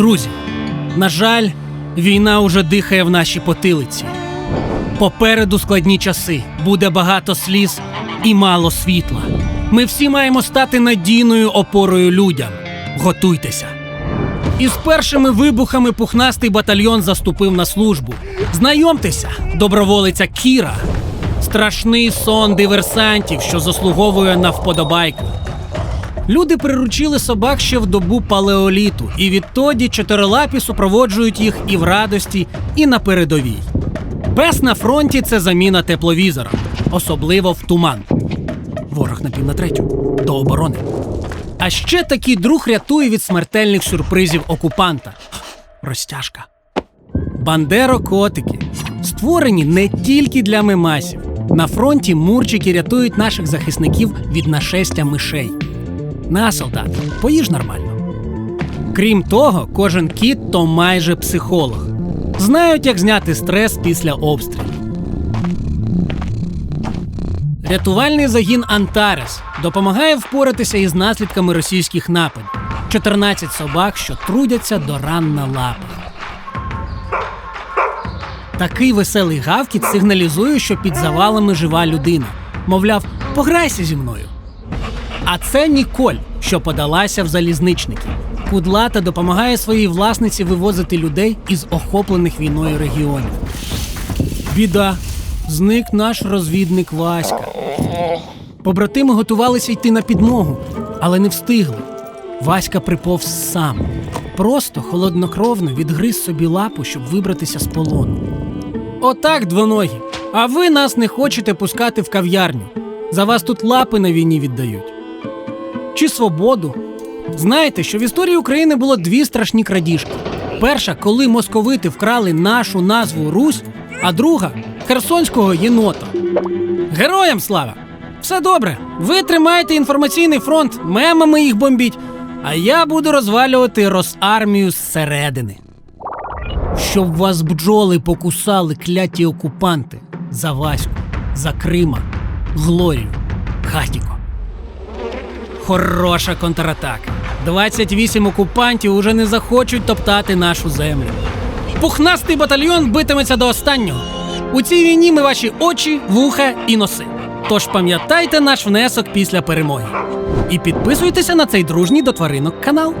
Друзі, на жаль, війна уже дихає в наші потилиці. Попереду складні часи, буде багато сліз і мало світла. Ми всі маємо стати надійною опорою людям. Готуйтеся. Із першими вибухами пухнастий батальйон заступив на службу. Знайомтеся, доброволиця Кіра. Страшний сон диверсантів, що заслуговує на вподобайку. Люди приручили собак ще в добу палеоліту, і відтоді чотирилапі супроводжують їх і в радості, і на передовій. Пес на фронті це заміна тепловізора, особливо в туман. Ворог на пів на третю до оборони. А ще такий друг рятує від смертельних сюрпризів окупанта. Розтяжка. Бандеро-котики створені не тільки для мемасів. На фронті мурчики рятують наших захисників від нашестя мишей. На, солдат, поїж нормально. Крім того, кожен кіт то майже психолог. Знають, як зняти стрес після обстрілу. Рятувальний загін Антарес допомагає впоратися із наслідками російських нападів. 14 собак, що трудяться до ран на лапах. Такий веселий гавкіт сигналізує, що під завалами жива людина. Мовляв, пограйся зі мною. А це Ніколь, що подалася в залізничники. Кудлата допомагає своїй власниці вивозити людей із охоплених війною регіонів. Біда. Зник наш розвідник Васька. Побратими готувалися йти на підмогу, але не встигли. Васька приповз сам. Просто холоднокровно відгриз собі лапу, щоб вибратися з полону. Отак, двоногі. А ви нас не хочете пускати в кав'ярню. За вас тут лапи на війні віддають. Чи свободу? Знаєте, що в історії України було дві страшні крадіжки. Перша, коли московити вкрали нашу назву Русь, а друга херсонського єнота. Героям слава! Все добре. Ви тримаєте інформаційний фронт, мемами їх бомбіть, а я буду розвалювати Росармію зсередини. Щоб вас бджоли покусали кляті окупанти за Ваську, за Крима, Глорію, Хатіко. Хороша контратака. 28 окупантів уже не захочуть топтати нашу землю. Пухнастий батальйон битиметься до останнього. У цій війні ми ваші очі, вуха і носи. Тож пам'ятайте наш внесок після перемоги. І підписуйтеся на цей дружній до тваринок канал.